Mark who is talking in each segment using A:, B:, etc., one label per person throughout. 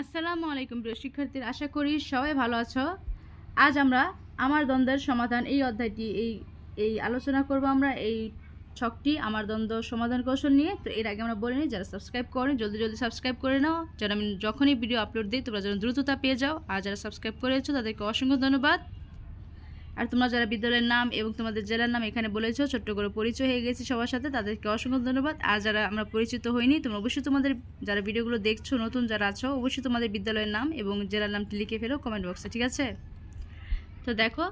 A: আসসালামু আলাইকুম প্রিয় শিক্ষার্থীর, আশা করি সবাই ভালো আছো। আজ আমরা আমার দ্বন্দ্বের সমাধান এই অধ্যায়টি, এই এই আলোচনা করব আমরা, এই ছকটি আমার দ্বন্দ্ব সমাধান কৌশল নিয়ে। তো এর আগে আমরা বলে নিই, যারা সাবস্ক্রাইব করেন, জলদি জলদি সাবস্ক্রাইব করে নাও। যারা আমি যখনই ভিডিও আপলোড দিই, তোমরা যেন দ্রুততা পেয়ে যাও। আর যারা সাবস্ক্রাইব করেছ, তাদেরকে অসংখ্য ধন্যবাদ। আর তোমরা যারা বিদ্যালয়ের নাম এবং তোমাদের জেলার নাম এখানে বলেছ, ছোট্ট করে পরিচয় হয়ে গেছে সবার সাথে, তাদেরকে অসংখ্য ধন্যবাদ। আর যারা আমরা পরিচিত হইনি, তোমরা অবশ্যই তোমাদের যারা ভিডিওগুলো দেখছ, নতুন যারা আছো, অবশ্যই তোমাদের বিদ্যালয়ের নাম এবং জেলার নামটি লিখে ফেলো কমেন্ট বক্সে ঠিক আছে? তো দেখো,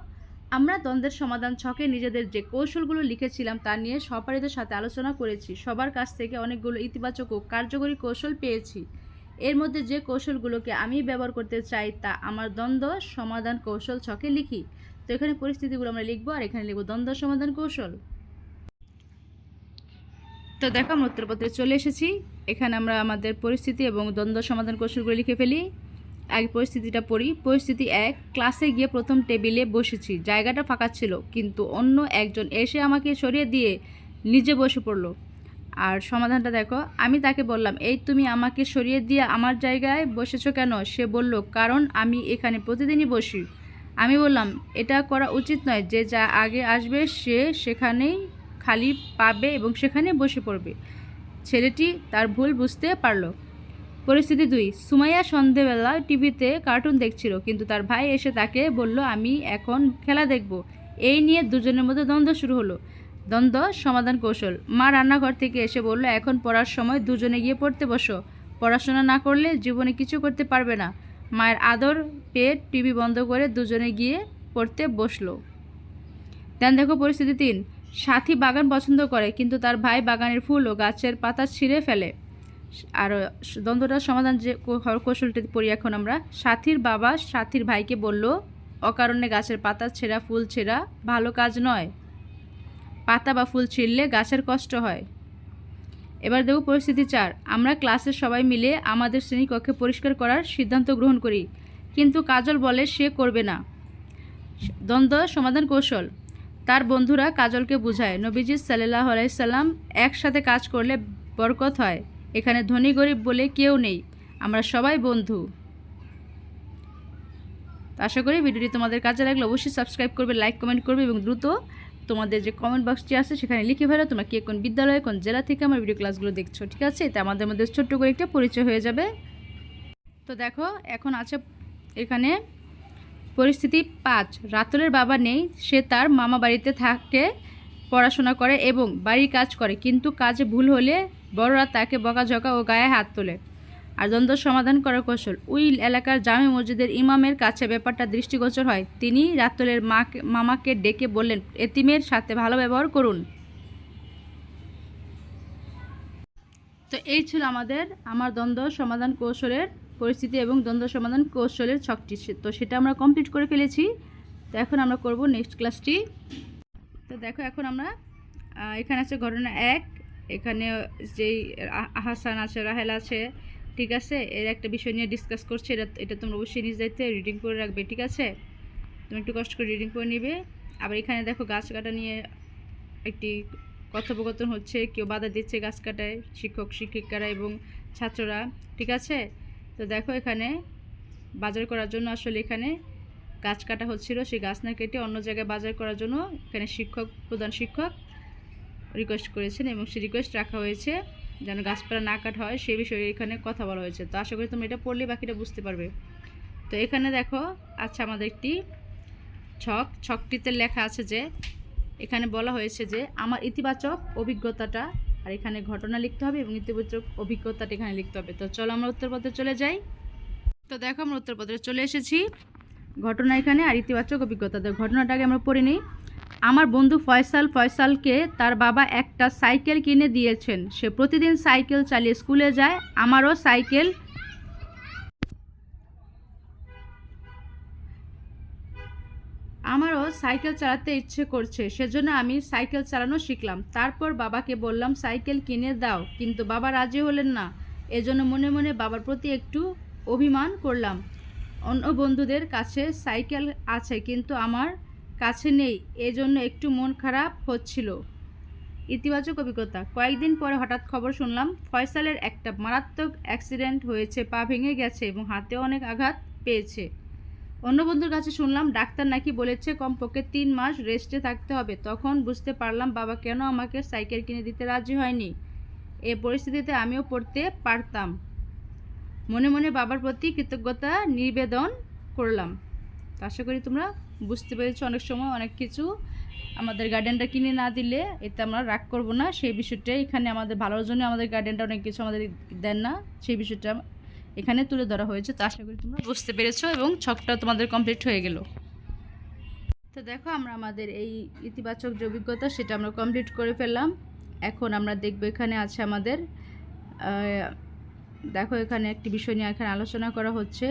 A: আমরা দ্বন্দ্বের সমাধান ছকে নিজেদের যে কৌশলগুলো লিখেছিলাম তা নিয়ে সহপাঠীদের সাথে আলোচনা করেছি। সবার কাছ থেকে অনেকগুলো ইতিবাচক ও কার্যকরী কৌশল পেয়েছি। এর মধ্যে যে কৌশলগুলোকে আমি ব্যবহার করতে চাই তা আমার দ্বন্দ্ব সমাধান কৌশল ছকে লিখি। তো এখানে পরিস্থিতিগুলো আমরা লিখব আর এখানে লিখব দ্বন্দ্ব, সমাধান, কৌশল। তো দেখো, আমরা চলে এসেছি। এখানে আমরা আমাদের পরিস্থিতি এবং দ্বন্দ্ব, সমাধান, কৌশলগুলো লিখে ফেলি। এক পরিস্থিতিটা পড়ি। পরিস্থিতি এক, ক্লাসে গিয়ে প্রথম টেবিলে বসেছি। জায়গাটা ফাঁকা ছিল, কিন্তু অন্য একজন এসে আমাকে সরিয়ে দিয়ে নিজে বসে পড়ল। আর সমাধানটা দেখো, আমি তাকে বললাম, এই তুমি আমাকে সরিয়ে দিয়ে আমার জায়গায় বসেছো কেন? সে বলল, কারণ আমি এখানে প্রতিদিনই বসি। আমি বললাম, এটা করা উচিত নয়। যে যা আগে আসবে, সে সেখানেই খালি পাবে এবং সেখানে বসে পড়বে। ছেলেটি তার ভুল বুঝতে পারল। পরিস্থিতি দুই। সুমাইয়া সন্ধেবেলা টিভিতে কার্টুন দেখছিল, কিন্তু তার ভাই এসে তাকে বলল, আমি এখন খেলা দেখব। এই নিয়ে দুজনের মধ্যে দ্বন্দ্ব শুরু হলো। দ্বন্দ্ব, সমাধান কৌশল। মা রান্নাঘর থেকে এসে বলল, এখন পড়ার সময় দুজনে গিয়ে পড়তে বসো। পড়াশোনা না করলে জীবনে কিছু করতে পারবে না। মায়ের আদর পেয়ে টিভি বন্ধ করে দুজনে গিয়ে পড়তে বসল। দেন দেখো পরিস্থিতি তিন। সাথী বাগান পছন্দ করে, কিন্তু তার ভাই বাগানের ফুল ও গাছের পাতা ছিঁড়ে ফেলে। আর দ্বন্দ্বটার সমাধান যে কৌশলটি পড়ি এখন আমরা। সাথীর বাবা সাথীর ভাইকে বলল, অকারণে গাছের পাতা ছেঁড়া, ফুল ছেঁড়া ভালো কাজ নয়। পাতা বা ফুল ছিঁড়লে গাছের কষ্ট হয়। এবার দেব পরিস্থিতি চার। আমরা ক্লাসের সবাই মিলে আমাদের শ্রেণীকক্ষে পরিষ্কার করার সিদ্ধান্ত গ্রহণ করি। কিন্তু কাজল বলে সে করবে না। দ্বন্দ্ব সমাধান কৌশল। তার বন্ধুরা কাজলকে বুঝায়, নবীজি সাল্লাহ আলাইসাল্লাম একসাথে কাজ করলে বরকত হয়। এখানে ধনী গরিব বলে কেউ নেই। আমরা সবাই বন্ধু। আশা করি ভিডিওটি তোমাদের কাজে লাগলে অবশ্যই সাবস্ক্রাইব করবে, লাইক, কমেন্ট করবে এবং দ্রুত তোমাদের যে কমেন্ট বক্সটি আছে, সেখানে লিখে ফেলো। তোমরা কে কোন বিদ্যালয়ে, কোন জেলা থেকে আমার ভিডিও ক্লাসগুলো দেখছ, ঠিক আছে? এতে আমাদের মধ্যে ছোট্ট করে একটা পরিচয় হয়ে যাবে। তো দেখো, এখন আছে এখানে পরিস্থিতি পাঁচ। রাতুলের বাবা নেই, সে তার মামা বাড়িতে থাকে, পড়াশোনা করে এবং বাড়ির কাজ করে। কিন্তু কাজে ভুল হলে বড়রা তাকে বকাঝকা ও গায়ে হাত তোলে। আর দ্বন্দ্ব সমাধান করার কৌশল। ওই এলাকার জামে মসজিদের ইমামের কাছে ব্যাপারটা দৃষ্টিগোচর হয়। তিনি রাতুলের মাকে, মামাকে ডেকে বললেন, এতিমের সাথে ভালো ব্যবহার করুন। তো এই ছিল আমাদের, আমার দ্বন্দ্ব সমাধান কৌশলের পরিস্থিতি এবং দ্বন্দ্ব সমাধান কৌশলের ছকটি। তো সেটা আমরা কমপ্লিট করে ফেলেছি। তো এখন আমরা করব নেক্সট ক্লাসটি তো দেখো এখন আমরা এখানে আছে ঘটনা এক, এখানে যেই হাসান আছে, রাহেল আছে ঠিক আছে? এর একটা বিষয় নিয়ে ডিসকাস করছে, এটা এটা তোমরা অবশ্যই নিজ দায়িত্বে রিডিং করে রাখবে, ঠিক আছে? তুমি একটু কষ্ট করে রিডিং করে নিবে। আবার এখানে দেখো গাছ কাটা নিয়ে একটি কথোপকথন হচ্ছে, কেউ বাধা দিচ্ছে গাছ কাটায়, শিক্ষক, শিক্ষিকারা এবং ছাত্ররা, ঠিক আছে? তো দেখো এখানে বাজার করার জন্য আসলে এখানে গাছ কাটা হচ্ছিল, সেই গাছ না কেটে অন্য জায়গায় বাজার করার জন্য এখানে শিক্ষক, প্রধান শিক্ষক রিকোয়েস্ট করেছেন এবং সেই রিকোয়েস্ট রাখা হয়েছে। যেন গাছপালা না কাটা হয় সেই বিষয়ে এখানে কথা বলা হয়েছে। তো আশা করি তুমি এটা পড়লে বাকিটা বুঝতে পারবে। তো এখানে দেখো আচ্ছা আমাদের একটি ছক। ছকটিতে লেখা আছে যে, এখানে বলা হয়েছে যে, আমার ইতিবাচক অভিজ্ঞতাটা, আর এখানে ঘটনা লিখতে হবে এবং ইতিবাচক অভিজ্ঞতাটা এখানে লিখতে হবে। তো চলো আমরা উত্তরপত্রে চলে যাই। তো দেখো আমরা উত্তরপত্রে চলে এসেছি। ঘটনা এখানে আর ইতিবাচক অভিজ্ঞতা। ঘটনাটাকে আমরা পড়ে নিই। আমার বন্ধু ফয়সাল ফয়সালকে তার বাবা একটা সাইকেল কিনে দিয়েছেন। সে প্রতিদিন সাইকেল চালিয়ে স্কুলে যায়, আমারও সাইকেল। আমারও সাইকেল চালাতে ইচ্ছে করছে, সেজন্য আমি সাইকেল চালানো শিখলাম। তারপর বাবাকে বললাম, সাইকেল কিনে দাও। কিন্তু বাবা রাজি হলেন না। এজন্য মনে মনে বাবার প্রতি একটু অভিমান করলাম। অন্য বন্ধুদের কাছে সাইকেল আছে, কিন্তু আমার কাছে নেই, এজন্য একটু মন খারাপ হচ্ছিল। ইতিবাচক অভিজ্ঞতা। কয়েকদিন পরে হঠাৎ খবর শুনলাম, ফয়সালের একটা মারাত্মক অ্যাক্সিডেন্ট হয়েছে, পা ভেঙে গেছে এবং হাতে অনেক আঘাত পেয়েছে। অন্য বন্ধুর কাছে শুনলাম, ডাক্তার নাকি বলেছে কমপক্ষে তিন মাস রেস্টে থাকতে হবে। তখন বুঝতে পারলাম, বাবা কেন আমাকে সাইকেল কিনে দিতে রাজি হয়নি। এ পরিস্থিতিতে আমিও পড়তে পারতাম। মনে মনে বাবার প্রতি কৃতজ্ঞতা নিবেদন করলাম। আশা করি তোমরা বুঝতে পেরেছ, অনেক সময় অনেক কিছু আমাদের গার্ডেনটা কিনে না দিলে এতে আমরা রাগ করব না। সেই বিষয়টা এখানে আমাদের, ভালোর জন্য আমাদের গার্ডেনটা অনেক কিছু আমাদের দেন না। সেই বিষয়টা এখানে তুলে ধরা হয়েছে। তো আশা করি তোমরা বুঝতে পেরেছ এবং ছকটাও তোমাদের কমপ্লিট হয়ে গেল। তো দেখো, আমরা আমাদের এই ইতিবাচক যে অভিজ্ঞতা, সেটা আমরা কমপ্লিট করে ফেললাম। এখন আমরা দেখব এখানে আছে আমাদের দেখো এখানে একটি বিষয় নিয়ে এখানে আলোচনা করা হচ্ছে।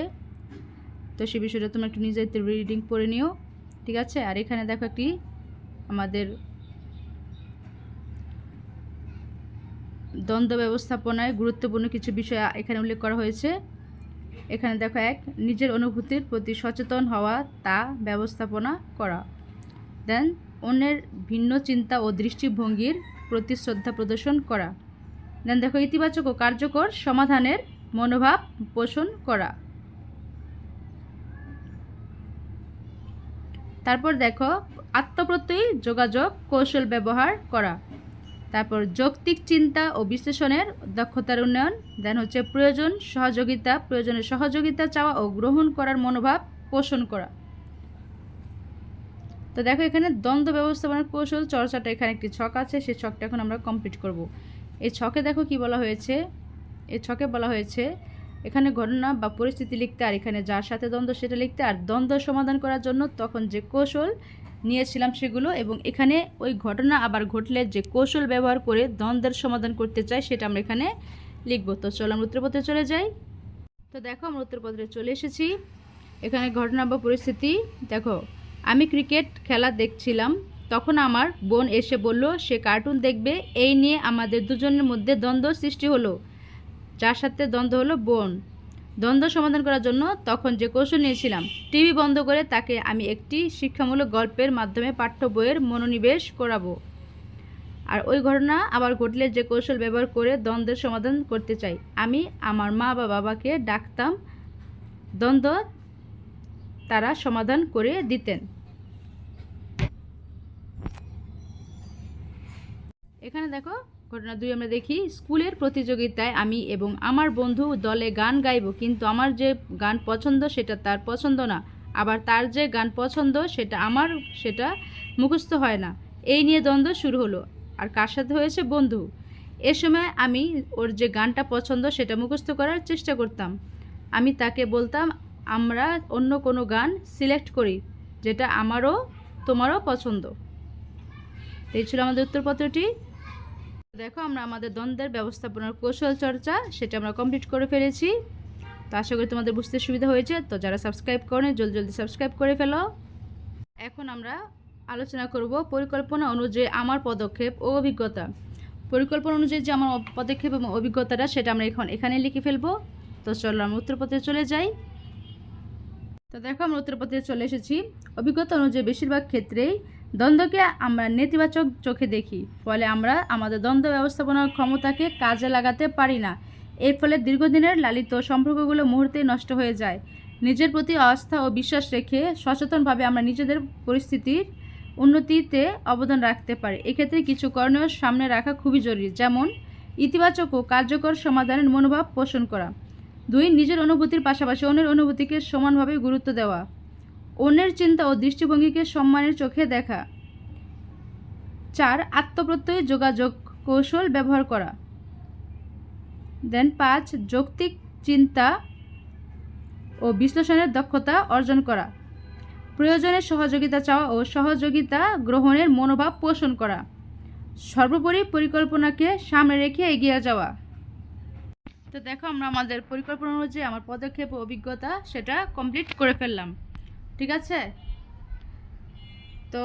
A: তো সে বিষয়টা তোমরা একটু নিজের রিডিং পড়ে নিও, ঠিক আছে? আর এখানে দেখো একটি আমাদের দ্বন্দ্ব ব্যবস্থাপনায় গুরুত্বপূর্ণ কিছু বিষয় এখানে উল্লেখ করা হয়েছে। এখানে দেখো এক, নিজের অনুভূতির প্রতি সচেতন হওয়া, তা ব্যবস্থাপনা করা। দেন, অন্যের ভিন্ন চিন্তা ও দৃষ্টিভঙ্গির প্রতি শ্রদ্ধা প্রদর্শন করা। দেন দেখো, ইতিবাচক ও কার্যকর সমাধানের মনোভাব পোষণ করা। তারপর দেখো, আত্মপ্রত্যয়ী, যোগাযোগ, কৌশল ব্যবহার করা। তারপর যৌক্তিক চিন্তা ও বিশ্লেষণের দক্ষতার উন্নয়ন। দেন হচ্ছে প্রয়োজন, সহযোগিতা, প্রয়োজনের সহযোগিতা চাওয়া ও গ্রহণ করার মনোভাব পোষণ করা। তো দেখো এখানে দ্বন্দ্ব ব্যবস্থাপনার কৌশল, চর্চাটা এখানে একটি ছক আছে, সেই ছকটা এখন আমরা কমপ্লিট করব। এই ছকে দেখো কি বলা হয়েছে? এই ছকে বলা হয়েছে এখানে ঘটনা বা পরিস্থিতি লিখতে আর এখানে যার সাথে দ্বন্দ্ব সেটা লিখতে আর দ্বন্দ্ব সমাধান করার জন্য তখন যে কৌশল নিয়েছিলাম সেগুলো এবং এখানে ওই ঘটনা আবার ঘটলে যে কৌশল ব্যবহার করে দ্বন্দ্বের সমাধান করতে চাই সেটা আমরা এখানে লিখব। তো চলো আমরা উত্তরপত্রে চলে যাই। তো দেখো আমরা উত্তরপত্রে চলে এসেছি। এখানে ঘটনা বা পরিস্থিতি, দেখো, আমি ক্রিকেট খেলা দেখছিলাম। তখন আমার বোন এসে বলল, সে কার্টুন দেখবে, এই নিয়ে আমাদের দুজনের মধ্যে দ্বন্দ্ব সৃষ্টি হলো। যার সাথে দ্বন্দ্ব হলো বোন। দ্বন্দ্ব সমাধান করার জন্য তখন যে কৌশল নিয়েছিলাম, টিভি বন্ধ করে তাকে আমি একটি শিক্ষামূলক গল্পের মাধ্যমে পাঠ্য বইয়ের মনোনিবেশ করাবো। আর ওই ঘটনা আবার ঘটলে যে কৌশল ব্যবহার করে দ্বন্দ্বের সমাধান করতে চাই। আমি আমার মা বা বাবাকে ডাকতাম, দ্বন্দ্ব তারা সমাধান করে দিতেন। এখানে দেখো ঘটনা দুই আমরা দেখি, স্কুলের প্রতিযোগিতায় আমি এবং আমার বন্ধু দলে গান গাইব, কিন্তু আমার যে গান পছন্দ সেটা তার পছন্দ না। আবার তার যে গান পছন্দ সেটা আমার, সেটা মুখস্থ হয় না। এই নিয়ে দ্বন্দ্ব শুরু হলো। আর কার সাথে হয়েছে বন্ধু? এ সময় আমি ওর যে গানটা পছন্দ সেটা মুখস্থ করার চেষ্টা করতাম। আমি তাকে বলতাম, আমরা অন্য কোনো গান সিলেক্ট করি যেটা আমারও, তোমারও পছন্দ। এই ছিল আমাদের উত্তরপত্রটি। দেখো, আমরা আমাদের দ্বন্দ্বের ব্যবস্থাপনার কৌশল চর্চা সেটা আমরা কমপ্লিট করে ফেলেছি। তো আশা করি তোমাদের বুঝতে সুবিধা হয়েছে। তো যারা সাবস্ক্রাইব করেন, জলদি জলদি সাবস্ক্রাইব করে ফেলো। এখন আমরা আলোচনা করব পরিকল্পনা অনুযায়ী আমার পদক্ষেপ ও অভিজ্ঞতা। পরিকল্পনা অনুযায়ী যে আমার পদক্ষেপ এবং অভিজ্ঞতাটা, সেটা আমরা এখন এখানে লিখে ফেলব। তো চলো, আমরা উত্তরপত্রে চলে যাই। তো দেখো, আমরা উত্তরপত্রে চলে এসেছি। অভিজ্ঞতা অনুযায়ী বেশিরভাগ ক্ষেত্রেই দ্বন্দ্বকে আমরা নেতিবাচক চোখে দেখি, ফলে আমরা আমাদের দ্বন্দ্ব ব্যবস্থাপনার ক্ষমতাকে কাজে লাগাতে পারি না। এর ফলে দীর্ঘদিনের লালিত সম্পর্কগুলো মুহূর্তেই নষ্ট হয়ে যায়। নিজের প্রতি আস্থা ও বিশ্বাস রেখে সচেতনভাবে আমরা নিজেদের পরিস্থিতির উন্নতিতে অবদান রাখতে পারি। এক্ষেত্রে কিছু করণীয় সামনে রাখা খুবই জরুরি, যেমন ইতিবাচক ও কার্যকর সমাধানের মনোভাব পোষণ করা। দুই, নিজের অনুভূতির পাশাপাশি অন্যের অনুভূতিকে সমানভাবে গুরুত্ব দেওয়া। অন্যের চিন্তা ও দৃষ্টিভঙ্গিকে সম্মানের চোখে দেখা। চার, আত্মপ্রত্যয়ী যোগাযোগ কৌশল ব্যবহার করা। দেন পাঁচ, যৌক্তিক চিন্তা ও বিশ্লেষণের দক্ষতা অর্জন করা। প্রয়োজনে সহযোগিতা চাওয়া ও সহযোগিতা গ্রহণের মনোভাব পোষণ করা। সর্বোপরি পরিকল্পনাকে সামনে রেখে এগিয়ে যাওয়া। তো দেখো, আমরা আমাদের পরিকল্পনা অনুযায়ী আমার পদক্ষেপ ও অভিজ্ঞতা সেটা কমপ্লিট করে ফেললাম। ঠিক আছে? তো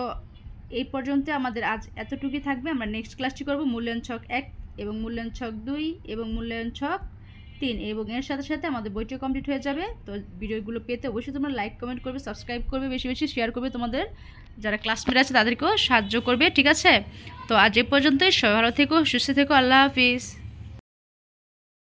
A: এই পর্যন্ত আমাদের আজ এতটুকুই থাকবে। আমরা নেক্সট ক্লাসটি করব মূল্যায়ন ছক এক এবং মূল্যায়ন ছক দুই এবং মূল্যায়ন ছক তিন এবং এর সাথে সাথে আমাদের বইটিও কমপ্লিট হয়ে যাবে। তো ভিডিওগুলো পেতে অবশ্যই তোমরা লাইক কমেন্ট করবে সাবস্ক্রাইব করবে, বেশি বেশি শেয়ার করবে তোমাদের। যারা ক্লাসমেট আছে তাদেরকেও সাহায্য করবে, ঠিক আছে? তো আজ এ পর্যন্তই। সবাই ভালো থেকো, সুস্থ থেকো, আল্লাহ হাফিজ।